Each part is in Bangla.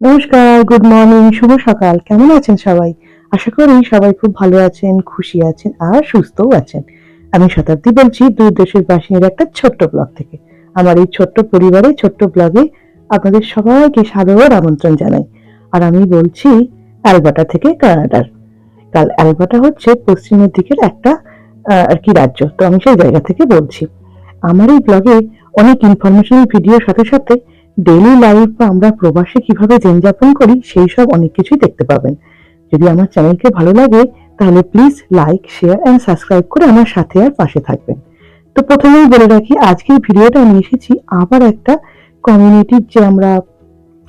নমস্কার গুড মর্নিং শুভ সকাল। কেমন আছেন সবাই? আশা করি সবাই খুব ভালো আছেন, খুশি আছেন, আর সুস্থও আছেন। আমি শতাব্দী বলছি, দূর দেশের বাসিনীর একটা ছোট্ট ব্লগ থেকে। আমার এই ছোট্ট পরিবারে, ছোট্ট ব্লগে আপনাদের সবাইকে সাদর আমন্ত্রণ জানাই। আর আমি বলছি অ্যালবাটা থেকে কানাডার কাল অ্যালবাটা হচ্ছে পশ্চিমের দিকের একটা আর কি রাজ্য। তো আমি সেই জায়গা থেকে বলছি। আমার এই ব্লগে অনেক ইনফরমেশন ভিডিওর সাথে সাথে ডেইলি লাইফ বা আমরা প্রবাসে কীভাবে দিনযাপন করি, সেই সব অনেক কিছুই দেখতে পাবেন। যদি আমার চ্যানেলকে ভালো লাগে, তাহলে please like share and subscribe করে আমার সাথে আর পাশে থাকবেন। তো প্রথমেই বলে রাখি, আজকের ভিডিওটা আমি এসেছি আবার একটা কমিউনিটির যে আমরা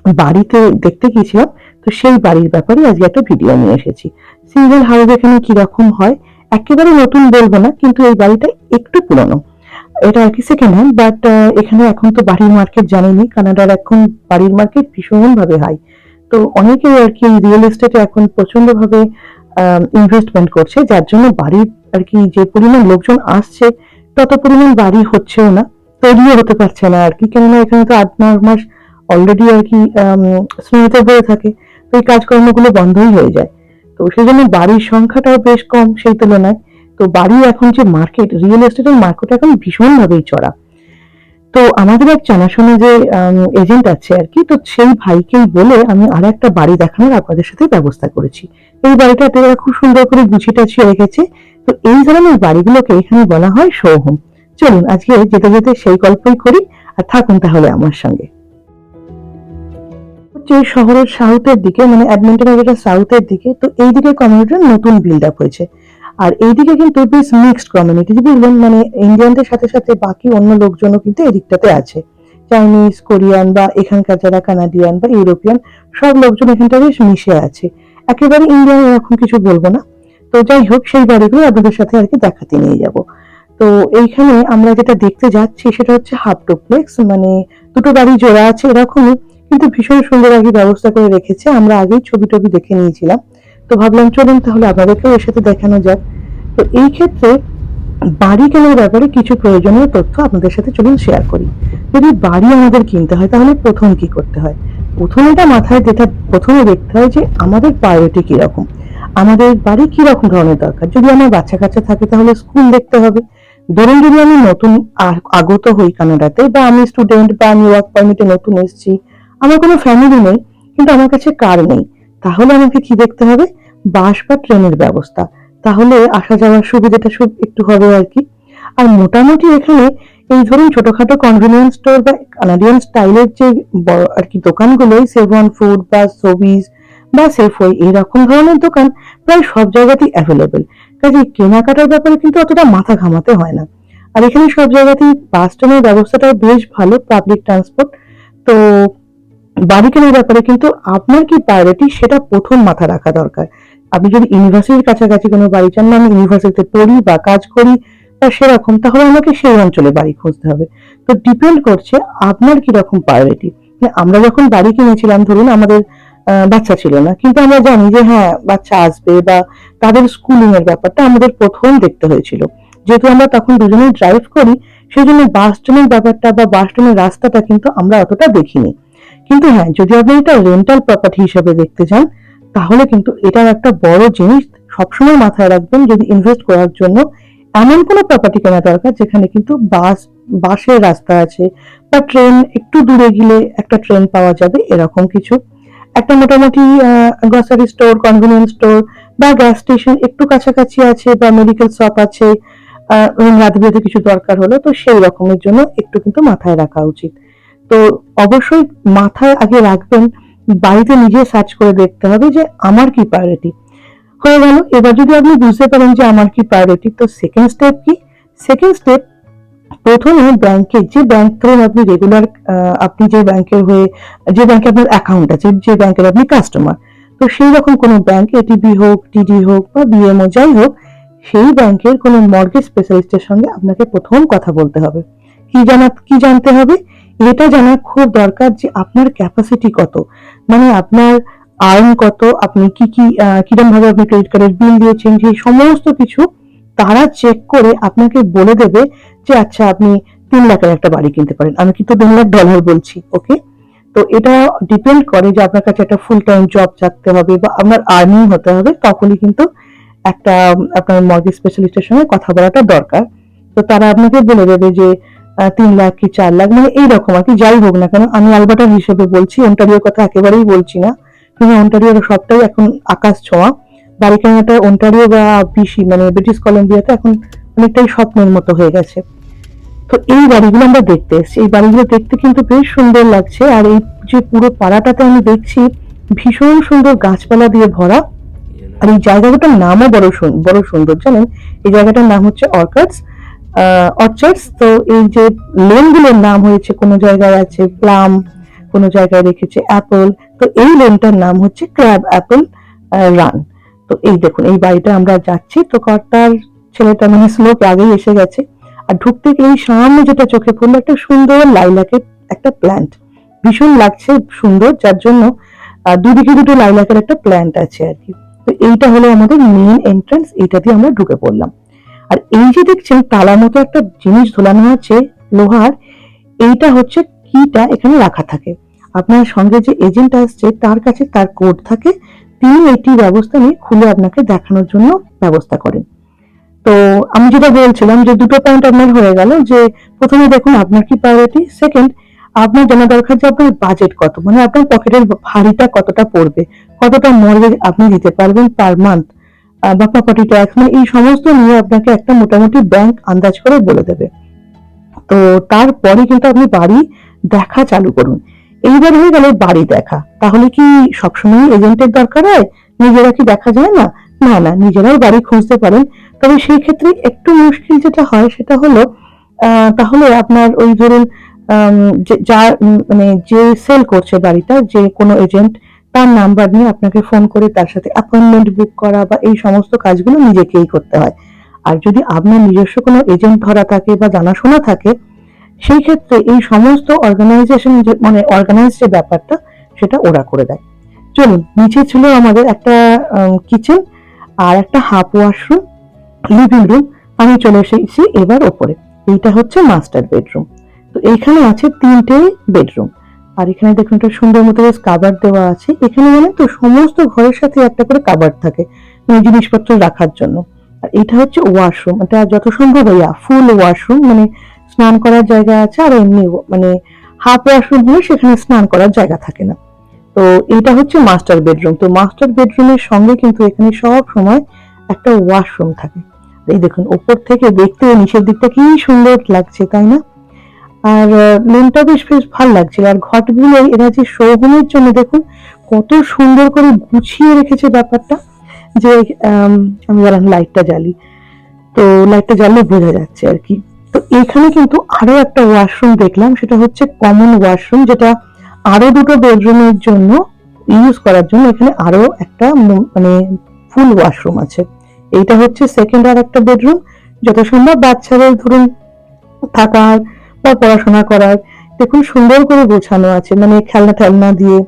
বাড়িতে দেখতে গিয়েছিলাম, তো সেই বাড়ির ব্যাপারে আজকে একটা ভিডিও নিয়ে এসেছি। সিঙ্গেল হাউস এখানে কীরকম হয়, একেবারে নতুন বলব না, কিন্তু এই বাড়িটা একটু পুরনো। এটা একই সেকেন্ড হ্যান্ড বাট এখানে এখন তো বাড়ির মার্কেট জানেনি কানাডার এখন বাড়ির মার্কেট ভীষণ ভাবে হাই তো অনেকে আর কি রিয়েল এস্টেটে এখন প্রচণ্ড ভাবে ইনভেস্টমেন্ট করছে, যার জন্য বাড়ির আর কি যে পরিমাণ লোকজন আসছে, তত পরিমাণ বাড়ি হচ্ছেও না, তৈরিও হতে পারছে না আর কি। কেননা এখানে তো আট নয় মাস অলরেডি আর কি স্নেহিতে হয়ে থাকে, তো এই কাজকর্মগুলো বন্ধই হয়ে যায়। তো সেই জন্য বাড়ির সংখ্যাটাও বেশ কম সেই তুলনায়। তো বাড়ি এখন যে মার্কেট রিয়েল এস্টেটের মার্কেট এখন ভীষণ ভাবেই চড়া। তো আমাদের এক জানাশোনা যে এজেন্ট আছে আর কি, তো সেই ভাইকেই বলে আমি আর একটা বাড়ি দেখানোর আপনাদের সাথে ব্যবস্থা করেছি। এই বাড়িটাতে ওরা খুব সুন্দর করে গুছিয়ে টাছিয়ে রেখেছে। তো এই ধরনের বাড়িগুলোকে এখানে বলা হয় শোহোম চলুন, আজকে যেতে যেতে সেই গল্পই করি, আর থাকুন তাহলে আমার সঙ্গে। হচ্ছে শহরের সাউথের দিকে মানে অ্যাডমিন্টনের যেটা সাউথের দিকে, তো এই দিকে কমিউনিটির নতুন বিল্ড আপ হয়েছে। আর এইদিকে কিন্তু বেশ মিক্সড কমিউনিটি বুঝলেন মানে ইন্ডিয়ানদের সাথে সাথে বাকি অন্য লোকজনও কিন্তু এদিকটাতে আছে। চাইনিজ কোরিয়ান বা এখানকার যারা কানাডিয়ান বা ইউরোপিয়ান সব লোকজন এখানটা বেশ মিশে আছে। একেবারে ইন্ডিয়ান এরকম কিছু বলব না। তো যাই হোক, সেই বাড়িগুলো আপনাদের সাথে আর কি দেখাতে নিয়ে যাব। তো এইখানে আমরা যেটা দেখতে যাচ্ছি সেটা হচ্ছে হাফ ডুপ্লেক্স মানে দুটো বাড়ি জোড়া আছে এরকমই, কিন্তু ভীষণ সুন্দর কি ব্যবস্থা করে রেখেছে। আমরা আগেই ছবি টবি দেখে নিয়েছিলাম। তো ভাবলাম চলুন তাহলে আপনাদেরকেও এর সাথে দেখানো যাক। তো এই ক্ষেত্রে বাড়ি কেনার ব্যাপারে কিছু প্রয়োজনীয় তথ্য আপনাদের সাথে চলুন শেয়ার করি। যদি বাড়ি আমাদের কিনতে হয়, তাহলে প্রথম কি করতে হয়? প্রথমেটা মাথায় যেটা প্রথমে দেখতে হয় যে আমাদের প্রায়োরিটি কীরকম? আমাদের বাড়ি কীরকম ধরনের দরকার? যদি আমার বাচ্চা কাচ্চা থাকে, তাহলে স্কুল দেখতে হবে। ধরুন যদি আমি নতুন আগত হই কানাডাতে বা আমি স্টুডেন্ট বা আমি ওয়ার্ক পারমিটে নতুন এসেছি, আমার কোনো ফ্যামিলি নেই, কিন্তু আমার কাছে কার নেই তাহলে আমাকে কি দেখতে হবে? বাস বা ট্রেনের ব্যবস্থা। তাহলে আসা যাওয়ার সুবিধাটা সব একটু হবে আর কি। আর মোটামুটি এখানে এই ধরুন ছোটখাটো কনভেনিয়েন্স স্টোর বা কানাডিয়ান স্টাইলের যে বড় আর কি দোকানগুলো সেভন ফুড বা সবিজ বা সেফওয়ে এরকম ধরনের দোকান প্রায় সব জায়গাতেই অ্যাভেলেবেল কাজে কেনাকাটার ব্যাপারে কিন্তু অতটা মাথা ঘামাতে হয় না। আর এখানে সব জায়গাতেই বাস ট্রেনের ব্যবস্থাটাও বেশ ভালো পাবলিক ট্রান্সপোর্ট তো বাড়ি কেনার ব্যাপারে কিন্তু আপনার কি প্রায়োরিটি সেটা প্রথম মাথা রাখা দরকার। আপনি যদি ইউনিভার্সিটির কাছাকাছি কোনো বাড়ি চান না, আমি ইউনিভার্সিটিতে পড়ি বা কাজ করি বা সেরকম, তাহলে আমাকে সেই অঞ্চলে বাড়ি খুঁজতে হবে। তো ডিপেন্ড করছে আপনার কি রকম প্রায়োরিটি আমরা যখন বাড়ি কিনেছিলাম, ধরুন আমাদের বাচ্চা ছিল না, কিন্তু আমরা জানি যে হ্যাঁ বাচ্চা আসবে বা তাদের স্কুলিং এর ব্যাপারটা আমাদের প্রথম দেখতে হয়েছিল। যেহেতু আমরা তখন দুজনেই ড্রাইভ করি সেই জন্য বাস ট্রেনের ব্যাপারটা বা বাস ট্রেনের রাস্তাটা কিন্তু আমরা অতটা দেখিনি। কিন্তু হ্যাঁ যদি আপনি এটা রেন্টাল প্রপার্টি হিসেবে দেখতে চান, তাহলে কিন্তু এটার একটা বড় জিনিস সবসময় মাথায় রাখবেন যদি ইনভেস্ট করার জন্য। এমন কোনো প্রপার্টি কেনা দরকার যেখানে কিন্তু বাস, বাসের রাস্তা আছে বা ট্রেন একটু দূরে গেলে একটা ট্রেন পাওয়া যাবে, এরকম কিছু। একটা মোটামুটি গ্রসারি স্টোর কনভেনিয়েন্স স্টোর বা গ্যাস স্টেশন একটু কাছাকাছি আছে বা মেডিকেল শপ আছে রাত বিরাতে কিছু দরকার হলো, তো সেই রকমের জন্য একটু কিন্তু মাথায় রাখা উচিত। তো অবশ্যই মাথায় আগে রাখবেন, বাড়িতে নিজে সার্চ করে দেখতে হবে যে আমার কি প্রায়োরিটি হয়ে গেল, এবার যদি আপনি বুঝতে পারেন যে আমার কি প্রায়োরিটি তো সেকেন্ড স্টেপ কি? সেকেন্ড স্টেপ প্রথমে ব্যাংকে যে ব্যাংক ধরুন আপনি রেগুলার আপনি যে ব্যাংকের হয়ে, যে ব্যাংকে আপনার অ্যাকাউন্ট আছে, যে ব্যাংকের আপনি কাস্টমার তো সেই রকম কোনো ব্যাংক এটিবি হোক টিডি হোক বা বিএমও যাই হোক, সেই ব্যাংকের কোনো মর্গেজ স্পেশালিস্টের সঙ্গে আপনাকে প্রথম কথা বলতে হবে। কি জানা, কি জানতে হবে? এটা জানা খুব দরকার যে আপনার ক্যাপাসিটি কত। মানে আপনার আর্ন কত, আপনি কি কি কিরম ভাবে আপনি ক্রেডিট কার্ডের বিল দিয়েছেন, সেই সমস্ত কিছু তারা চেক করে আপনাকে বলে দেবে যে আচ্ছা আপনি তিন লাখের একটা বাড়ি কিনতে পারেন। আমি কিন্তু তিন লাখ ডলার বলছি ওকে তো এটা ডিপেন্ড করে যে আপনার কাছে একটা ফুল টাইম জব থাকতে হবে বা আপনার আর্নিং হতে হবে, তখনই কিন্তু একটা, আপনার মর্গেজ স্পেশালিস্টের সঙ্গে কথা বলাটা দরকার। তো তারা আপনাকে বলে দেবে যে তিন লাখ কি চার লাখ মানে এইরকম আর কি, যাই হোক না কেন, আমি আলবাটার হিসেবে বলছি, অন্টারিওর কথা একেবারেই বলছি না। কিন্তু অন্টারিওর সবটাই এখন আকাশ ছোঁয়া। বাড়ি কেনাটা অন্টারিও বা বিসি মানে ব্রিটিশ কলম্বিয়াতে এখন অনেকটাই স্বপ্নের মতো হয়ে গেছে। তো এই বাড়িগুলো আমরা দেখতে এসেছি। এই বাড়িগুলো দেখতে কিন্তু বেশ সুন্দর লাগছে, আর এই যে পুরো পাড়াটাতে আমি দেখছি, ভীষণ সুন্দর গাছপালা দিয়ে ভরা। আর এই জায়গাটার নামও বড় বড় সুন্দর, জানেন? এই জায়গাটার নাম হচ্ছে অর্কার্ডস অর্চার্ডস, তো এই যে লেনগুলোর নাম হয়েছে, কোনো জায়গায় আছে প্লাম কোনো জায়গায় রেখেছে অ্যাপল তো এই লেনটার নাম হচ্ছে ক্র্যাব অ্যাপল রান তো এই দেখুন, এই বাড়িটা আমরা যাচ্ছি, তো কর্তার ছেলেটা মানে স্লোক আগেই এসে গেছে, আর ঢুকতে এই সামনে যেটা চোখে পড়ল, একটা সুন্দর লাইলাকের একটা প্ল্যান্ট ভীষণ লাগছে, সুন্দর, যার জন্য দুদিকে দুটো লাইলাকের একটা প্ল্যান্ট আছে আর কি। তো এইটা হলো আমাদের মেইন এন্ট্রান্স এইটা দিয়ে আমরা ঢুকে পড়লাম। আর এই যে দেখছেন, তালার মতো একটা জিনিস ঝোলানো আছে লোহার, এইটা হচ্ছে কিটা এখানে রাখা থাকে। আপনার সঙ্গে যে এজেন্ট আসছে, তার কাছে তার কোড থাকে, তিনি এটি ব্যবস্থা নিয়ে খুলে আপনাকে দেখানোর জন্য ব্যবস্থা করেন। তো আমি যেটা বলছিলাম যে দুটো পয়েন্ট আপনার হয়ে গেল যে প্রথমে দেখুন আপনার কি প্রায়োরিটি সেকেন্ড আপনার জানা দরকার যে আপনার বাজেট কত মানে আপনার পকেটের ভারিটা কতটা পড়বে, কতটা মর্গেজ আপনি দিতে পারবেন পার মান্থ বা প্রপার্টি ট্যাক্স মানে এই সমস্ত নিয়ে আপনাকে একটা মোটামুটি ব্যাংক আন্দাজ করে বলে দেবে। তো তারপরে কিন্তু আপনি বাড়ি দেখা চালু করুন। এইবার হয়ে গেল বাড়ি দেখা। তাহলে কি সবসময় এজেন্টের দরকার হয়? নিজেরা কি দেখা যায় না? না না নিজেরাই বাড়ি খুঁজতে পারেন। তবে সেই ক্ষেত্রে একটু মুশকিল যেটা হয়, সেটা হলো তাহলে আপনার ওই ধরুন যার মানে যে সেল করছে বাড়িটা, যে কোনো এজেন্ট তার নাম্বার নিয়ে আপনাকে ফোন করে তার সাথে অ্যাপয়েন্টমেন্ট বুক করা বা এই সমস্ত কাজগুলো নিজেকেই করতে হয়। আর যদি আপনার নিজস্ব কোনো এজেন্ট ধরা থাকে বা জানাশোনা থাকে, সেই ক্ষেত্রে এই সমস্ত অর্গানাইজেশন মানে অর্গানাইজ যে ব্যাপারটা, সেটা ওরা করে দেয়। চলুন, নিচে ছিল আমাদের একটা কিচেন আর একটা হাফ ওয়াশরুম লিভিং রুম আমি চলে এসেছি এবার ওপরে। এইটা হচ্ছে মাস্টার বেডরুম তো এইখানে আছে তিনটে বেডরুম আর এখানে দেখুন একটা সুন্দর মতো বেশ কাবার দেওয়া আছে। এখানে জানেন তো, সমস্ত ঘরের সাথে একটা করে কাবার থাকে মানে জিনিসপত্র রাখার জন্য। আর এটা হচ্ছে ওয়াশরুম এটা যত সম্ভব ইয়া ফুল ওয়াশরুম মানে স্নান করার জায়গা আছে, আর এমনি মানে হাফ ওয়াশরুম হলে সেখানে স্নান করার জায়গা থাকে না। তো এটা হচ্ছে মাস্টার বেডরুম তো মাস্টার বেডরুমের সঙ্গে কিন্তু এখানে সব সময় একটা ওয়াশরুম থাকে। এই দেখুন, ওপর থেকে দেখতে নিচের দিকটা কি সুন্দর লাগছে, তাই না? আর লেনটা বেশ বেশ ভালো লাগছিল। আর ঘটগুলো এরা যে শোভনের জন্য দেখুন কত সুন্দর করে গুছিয়ে রেখেছে ব্যাপারটা যে আম, বললাম লাইটটা জ্বালি। তো লাইটটা জ্বাললে বোঝা যাচ্ছে আর কি। তো এখানে কিন্তু আরও একটা ওয়াশরুম দেখলাম সেটা হচ্ছে কমন ওয়াশরুম যেটা আরও দুটো বেডরুমের জন্য ইউজ করার জন্য এখানে আরও একটা মানে ফুল ওয়াশরুম আছে। এইটা হচ্ছে সেকেন্ড আর একটা বেডরুম যত সম্ভব বাচ্চাদের ধরুন থাকার বা পড়াশোনা করার। দেখুন, সুন্দর করে গোছানো আছে মানে খেলনা টেলনা দিয়ে।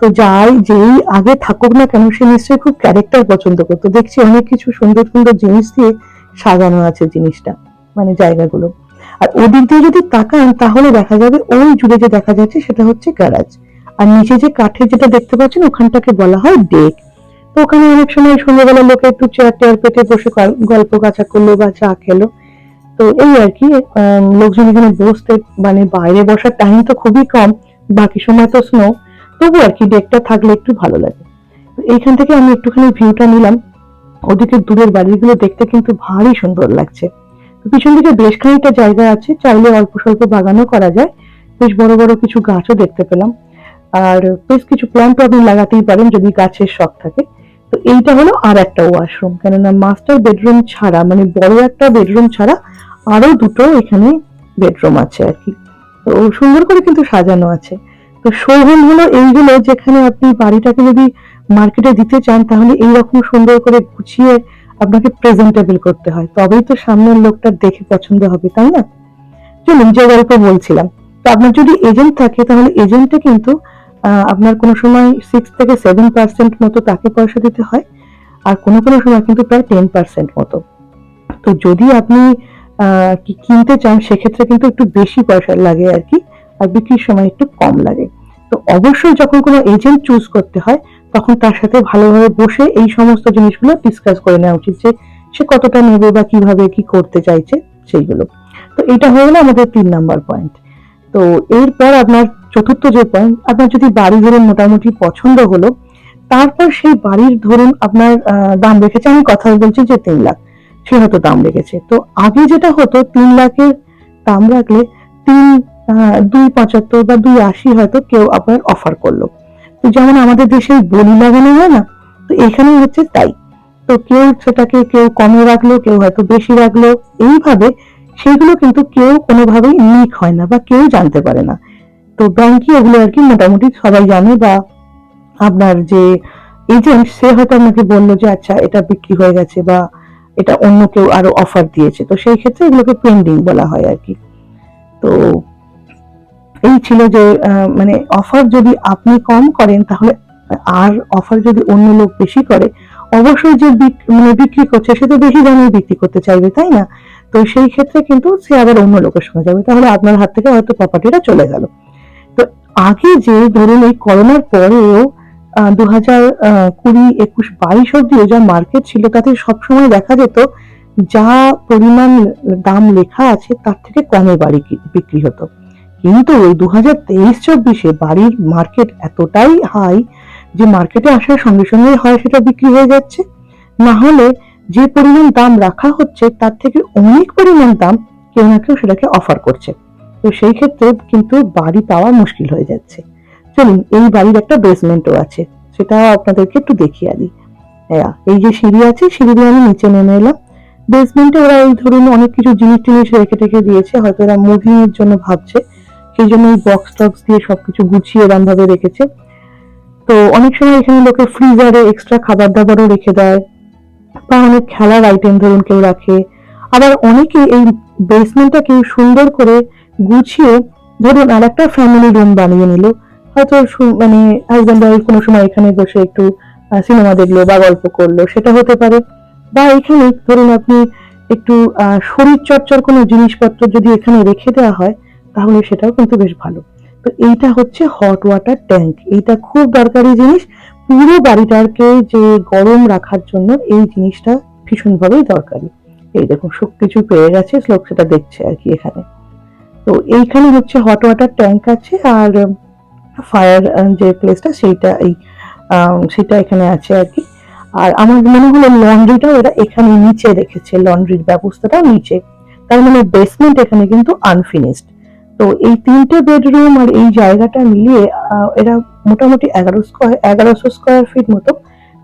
তো যাই, যেই আগে থাকুক না কেন, সে নিশ্চয়ই খুব ক্যারেক্টার পছন্দ করতো। দেখছি অনেক কিছু সুন্দর সুন্দর জিনিস দিয়ে সাজানো আছে জিনিসটা মানে জায়গাগুলো। আর ওদিক দিয়ে যদি তাকান, তাহলে দেখা যাবে ওই জুড়ে যে দেখা যাচ্ছে, সেটা হচ্ছে গ্যারাজ আর নিচে যে কাঠের যেটা দেখতে পাচ্ছেন, ওখানটাকে বলা হয় ডেক তো ওখানে অনেক সময় সন্ধ্যাবেলা লোকে একটু চেয়ার টেয়ার পেতে বসে গল- গল্প কাছা করল বা চা খেলো। তো এই আর কি লোকজন এখানে বসতে মানে বাইরে বসার টাইম তো খুবই কম, বাকি সময় তো স্নো তবু আর কি ডেকটা থাকলে একটু ভালো লাগে। এইখান থেকে আমি একটুখানি ভিউটা নিলাম, ওদিকে দূরের বাড়িগুলো দেখতে কিন্তু ভারী সুন্দর লাগছে। পিছন দিকে বেশ খানিকটা জায়গা আছে, চাইলে অল্প স্বল্প বাগানও করা যায়, বেশ বড় বড় কিছু গাছও দেখতে পেলাম। আর বেশ কিছু প্ল্যান্ট আপনি লাগাতেই পারেন যদি গাছের শখ থাকে। তো এইটা হলো আর একটা ওয়াশরুম কেননা মাস্টার বেডরুম ছাড়া মানে বড় একটা বেডরুম ছাড়া আরও দুটো এখানে বেডরুম আছে আর কি। তো সুন্দর করে কিন্তু সাজানো আছে। তো শোরুম হলো এইগুলো যেখানে আপনি বাড়িটাকে যদি মার্কেটে দিতে চান, তাহলে এইরকম সুন্দর করে গুছিয়ে আপনাকে প্রেজেন্টেবল করতে হয়। তবেই তো সামনের লোকটা দেখে পছন্দ হবে, তাই না? চলুন, যে গল্প বলছিলাম। তো আপনার যদি এজেন্ট থাকে, তাহলে এজেন্টে কিন্তু আপনার কোনো সময় সিক্স থেকে সেভেন পার্সেন্ট মতো তাকে পয়সা দিতে হয়, আর কোনো কোনো সময় কিন্তু প্রায় টেন পার্সেন্ট মতো। তো যদি আপনি কিনতে চান সেক্ষেত্রে কিন্তু একটু বেশি পয়সা লাগে আর কি, আর বিক্রির সময় একটু কম লাগে। তো অবশ্যই যখন কোনো এজেন্ট চুজ করতে হয়, তখন তার সাথে ভালোভাবে বসে এই সমস্ত জিনিসগুলো ডিসকাস করে নেওয়া উচিত যে সে কতটা নেবে বা কীভাবে কি করতে চাইছে সেইগুলো। তো এটা হয়ে গেলো আমাদের তিন নাম্বার পয়েন্ট তো এরপর আপনার চতুর্থ যে পয়েন্ট আপনার যদি বাড়ি ধরুন মোটামুটি পছন্দ হলো, তারপর সেই বাড়ির ধরুন আপনার দাম রেখেছে, আমি কথা বলছি যে তিন লাখ। সে হয়তো দাম রেখেছে। তো আগে যেটা হতো, তিন লাখের দাম রাখলে তিন দুই পঁচাত্তর বা দুই আশি হয়তো কেউ আপনার অফার করল। তো যেমন আমাদের দেশে বলি লাগানো হয় না, তো এখানে হচ্ছে তাই। তো কেউ সেটাকে কেউ কমে রাখল, কেউ হয়তো বেশি রাখল, এইভাবে সেগুলো কিন্তু কেউ কোনোভাবেই লিক হয় না বা কেউ জানতে পারে না। তো ব্যাংকই এগুলো আর কি মোটামুটি সবাই জানে বা আপনার যে এজেন্ট সে হয়তো আপনাকে বলল যে আচ্ছা এটা বিক্রি হয়ে গেছে বা এটা অন্য কেউ আরও অফার দিয়েছে। তো সেই ক্ষেত্রে এগুলোকে পেন্ডিং বলা হয় আর কি। তো এই ছিল যে মানে অফার যদি আপনি কম করেন, তাহলে আর অফার যদি অন্য লোক বেশি করে, অবশ্যই যে মানে বিক্রি করছে, সে তো বেশি দামে বিক্রি করতে চাইবে, তাই না? তো সেই ক্ষেত্রে কিন্তু সে আবার অন্য লোকের সঙ্গে যাবে। তাহলে আপনার হাত থেকে হয়তো প্রপার্টিটা চলে গেল। তো আগে যে ধরুন এই করোনার পরেও দু হাজার কুড়ি একুশ বাইশ অব্দিও যা মার্কেট ছিল, তাতে সবসময় দেখা যেত যা পরিমাণ দাম লেখা আছে তার থেকে কমে বাড়ি বিক্রি হতো। কিন্তু ওই দু হাজার তেইশ চব্বিশে বাড়ির মার্কেট এতটাই হাই যে মার্কেটে আসার সঙ্গে সঙ্গে হয় সেটা বিক্রি হয়ে যাচ্ছে। না হলে যে পরিমাণ দাম রাখা হচ্ছে তার থেকে অনেক পরিমাণ দাম কেউ না কেউ সেটাকে অফার করছে। তো সেই ক্ষেত্রে কিন্তু বাড়ি পাওয়া মুশকিল হয়ে যাচ্ছে। চলুন এই বাড়ির একটা বেসমেন্টও আছে। সেটা আপনাদেরকে একটু দেখিয়ে দিই। হ্যাঁ এই যে সিঁড়ি আছে সিঁড়ি দিয়ে আমি নিচে নেমে এলাম। বেসমেন্টে ওরা এই ধরুন অনেক কিছু জিনিস টিনিস রেখে টেখে দিয়েছে, হয়তো এরা মুভিং জন্য ভাবছে। সেই জন্য এই বক্স টক্স দিয়ে সবকিছু গুছিয়ে এরম ভাবে রেখেছে। তো অনেক সময় এখানে লোকে ফ্রিজারে এক্সট্রা খাবার দাবারও রেখে দেয়, বা অনেক খেলার আইটেম ধরুন কেউ রাখে। আবার অনেকে এই বেসমেন্টটাকে সুন্দর করে গুছিয়ে ধরুন আর একটা ফ্যামিলি রুম বানিয়ে নিল। হয়তো মানে হাজব্যান্ড ওয়াইফ কোনো সময় এখানে বসে একটু সিনেমা দেখল বা গল্প করল, সেটা হতে পারে। বা এখানে ধরুন আপনি একটু শরীর চর্চার কোনো জিনিসপত্র যদি এখানে রেখে দেওয়া হয়, তাহলে সেটাও কিন্তু বেশ ভালো। তো এইটা হচ্ছে হট ওয়াটার ট্যাঙ্ক এইটা খুব দরকারি জিনিস। পুরো বাড়িটাকে যে গরম রাখার জন্য এই জিনিসটা ভীষণভাবেই দরকারি। এই দেখুন, সব কিছু পেয়ে গেছে, লোক সেটা দেখছে আর কি এখানে। তো এইখানে হচ্ছে হট ওয়াটার ট্যাঙ্ক আছে আর ফায়ার যে প্লেসটা সেইটা এই সেটা এখানে আছে আর কি আর আমার মনে হলো লন্ড্রিটাও এরা এখানে নিচে রেখেছে লন্ড্রির ব্যবস্থাটাও নিচে। তার মানে বেসমেন্ট এখানে কিন্তু আনফিনিশড তো এই তিনটে বেডরুম আর এই জায়গাটা মিলিয়ে এরা মোটামুটি এগারো স্কোয়ার এগারোশো স্কোয়ার ফিট মতো।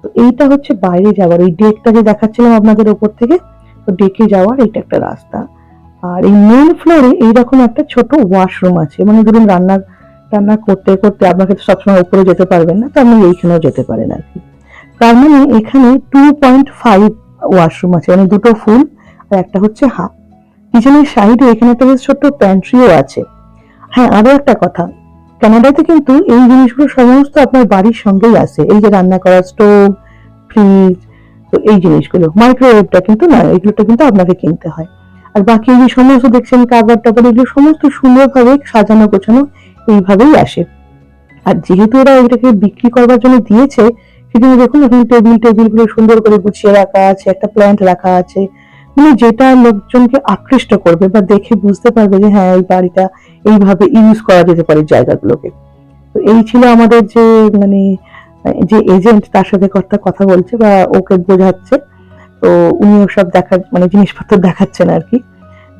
তো এইটা হচ্ছে বাইরে যাওয়ার, এই ডেকটা যে দেখাচ্ছিলাম আপনাদের ওপর থেকে, তো ডেকে যাওয়ার এইটা একটা রাস্তা। আর এই মেন ফ্লোরে এইরকম একটা ছোট ওয়াশরুম আছে। মানে ধরুন রান্না রান্না করতে করতে আপনাকে তো সবসময় উপরে যেতে পারবেন না, তো আপনি এইখানেও যেতে পারেন আর কি। তার মানে এখানে টু পয়েন্ট ফাইভ ওয়াশরুম আছে মানে দুটো ফুল আর একটা হচ্ছে হাফ। পিছনের সাইডে এখানে একটা বেশ ছোট্ট প্যান্ট্রিও আছে। হ্যাঁ আরও একটা কথা। কানাডাতে কিন্তু এই জিনিসগুলো সমস্ত আপনার বাড়ির সঙ্গেই আছে। এই যে রান্না করার স্টোভ ফ্রিজ তো এই জিনিসগুলো। মাইক্রোওয়েভটা কিন্তু না, এগুলোটা কিন্তু আপনাকে কিনতে হয়। আর বাকি এই যে সমস্ত দেখছেন কাবার টাবার এগুলো সমস্ত সুন্দরভাবে সাজানো গোছানো এইভাবেই আসে। আর যেহেতু ওরা এটাকে বিক্রি করবার জন্য দিয়েছে সেজন্য দেখুন, এখানে টেবিল টেবিলগুলো সুন্দর করে গুছিয়ে রাখা আছে, একটা প্ল্যান্ট রাখা আছে। মানে যেটা লোকজনকে আকৃষ্ট করবে বা দেখে বুঝতে পারবে যে হ্যাঁ এই বাড়িটা এইভাবে ইউজ করা যেতে পারে জায়গাগুলোকে। তো এই ছিল আমাদের যে মানে যে এজেন্ট তার সাথে কথা কথা বলছে বা ওকে বোঝাচ্ছে। তো উনি ওসব দেখা মানে জিনিসপত্র দেখাচ্ছেন আর কি।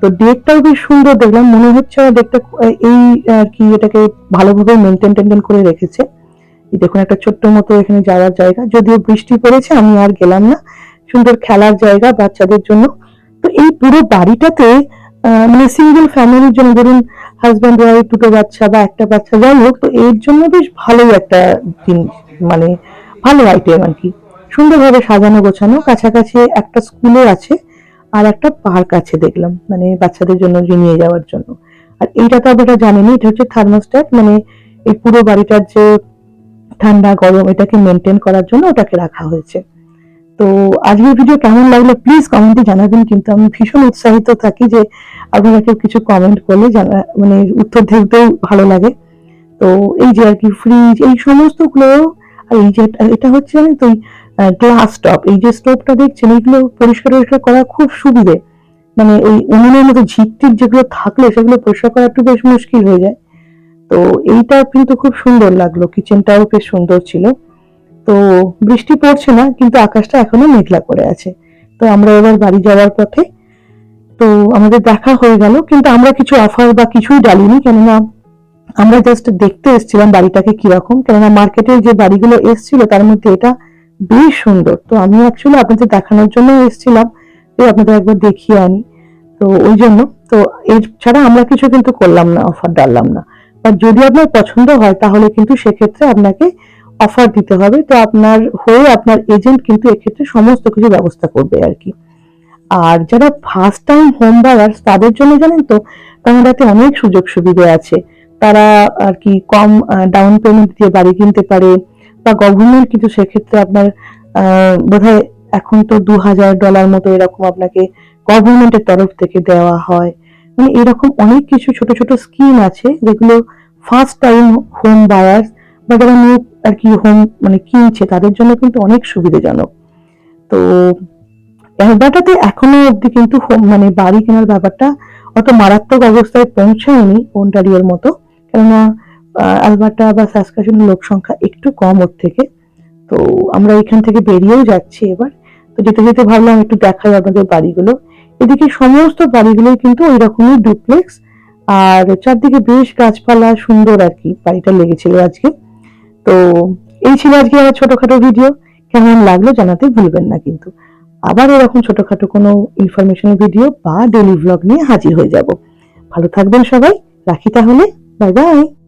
তো ডেকটাও বেশ সুন্দর দেখলাম। মনে হচ্ছে ডেকটা এই আর কি এটাকে ভালোভাবে মেনটেন টেনটেন করে রেখেছে। এই দেখুন একটা ছোট্ট মতো এখানে যাওয়ার জায়গা। যদিও বৃষ্টি পড়েছে, আমি আর গেলাম না। সুন্দর খেলার জায়গা বাচ্চাদের জন্য। তো এই পুরো বাড়িটাতে মানে সিঙ্গেল ফ্যামিলির জন্য ধরুন হাজব্যান্ড ওয়াইফ দুটো বাচ্চা বা একটা বাচ্চা যাই হোক, তো এর জন্য বেশ ভালোই একটা জিনিস মানে ভালো আইটেম আর কি। সুন্দরভাবে সাজানো গোছানো। কাছাকাছি একটা স্কুলও আছে। আর একটা পার্ক আছে দেখলাম মানে বাচ্চাদের জন্য নিয়ে যাওয়ার জন্য। আর এইটা তো আপনারা জানেনই এটা হচ্ছে থার্মোস্ট্যাট মানে এই পুরো বাড়িটার যে ঠান্ডা, গরম, এটাকে মেনটেন করার জন্য ওটাকে রাখা হয়েছে। তো আজকের ভিডিও কেমন লাগল প্লিজ কমেন্টে জানাবেন, কিন্তু আমি ভীষণ উৎসাহিত থাকি যে আপনারা কেউ কিছু কমেন্ট করলে জানা মানে উত্তর দেখতেও ভালো লাগে। তো তো এই যে আর কি ফ্রিজ এই সমস্তগুলো আর এই যে এটা হচ্ছে জানেন তো গ্লাস টপ এই যে স্টোভটা দেখছেন এইগুলো পরিষ্কার পরিষ্কার করা খুব সুবিধে। মানে ওই উনুনের মতো ঝিকটিক যেগুলো থাকলে সেগুলো পরিষ্কার করা একটু বেশ মুশকিল হয়ে যায়। তো এইটা কিন্তু খুব সুন্দর লাগল কিচেনটাও বেশ সুন্দর ছিল। তো বৃষ্টি পড়ছে না, কিন্তু আকাশটা এখনও মেঘলা করে আছে। তো আমরা এবার বাড়ি যাওয়ার পথে, তো আমাদের দেখা হয়ে গেল, কিন্তু আমরা কিছু অফার বা কিছুই ডালিনি, কেননা আমরা জাস্ট দেখতে এসেছিলাম বাড়িটাকে কীরকম, কেননা মার্কেটে যে বাড়িগুলো এসেছিল, তার মধ্যে এটা বেশ সুন্দর। তো আমি অ্যাকচুয়ালি আপনাদের দেখানোর জন্য এসেছিলাম যে আপনাদের একবার দেখিয়ে আনি। তো ওই জন্য, তো এর ছাড়া আমরা কিছু কিন্তু করলাম না অফার ডাললাম না। বা যদি আপনার পছন্দ হয়, তাহলে কিন্তু সেক্ষেত্রে আপনাকে অফার দিতে হবে। তো আপনার হয়ে আপনার এজেন্ট কিন্তু এক্ষেত্রে সমস্ত কিছু ব্যবস্থা করবে আর কি আর যারা ফার্স্ট টাইম হোম বায়ার্স তাদের জন্য জানেন তো কানাডাতে অনেক সুযোগ সুবিধা আছে। তারা আর কি কম ডাউন পেমেন্ট দিয়ে বাড়ি কিনতে পারে। বা গভর্নমেন্ট কিন্তু সেক্ষেত্রে আপনার বোধহয় এখন তো দু হাজার ডলার মতো এরকম আপনাকে গভর্নমেন্টের তরফ থেকে দেওয়া হয়। মানে এরকম অনেক কিছু ছোট ছোট স্কিম আছে যেগুলো ফার্স্ট টাইম হোম বায়ার্স বা যারা নিউ আর কি হোম মানে কিনছে, তাদের জন্য কিন্তু অনেক সুবিধাজনক। তো অ্যালবার্টাতে এখনও অবধি কিন্তু হোম মানে বাড়ি কেনার ব্যাপারটা অত মারাত্মক অবস্থায় পৌঁছায়নি ওন্টারিওর মতো। কেননা আহ, অ্যালবার্টা বা সাসকাশনের লোক সংখ্যা একটু কম ওর থেকে। তো আমরা এখান থেকে বেরিয়েও যাচ্ছি এবার। তো যেতে যেতে ভাবলাম একটু দেখাই আপনাদের বাড়িগুলো। এদিকে সমস্ত বাড়িগুলোই কিন্তু ওই রকমই ডুপ্লেক্স আর চারদিকে বেশ গাছপালা সুন্দর আর কি বাড়িটা লেগেছিল আজকে। তো এই ছিল আজকে আমার ছোটখাটো ভিডিও কেমন লাগল জানাতে ভুলবেন না কিন্তু। আবার এরকম ছোটখাটো কোনো ইনফরমেশনাল ভিডিও বা ডেলি ভ্লগ নিয়ে হাজির হয়ে যাব। ভালো থাকবেন সবাই। রাখি তাহলে। Bye bye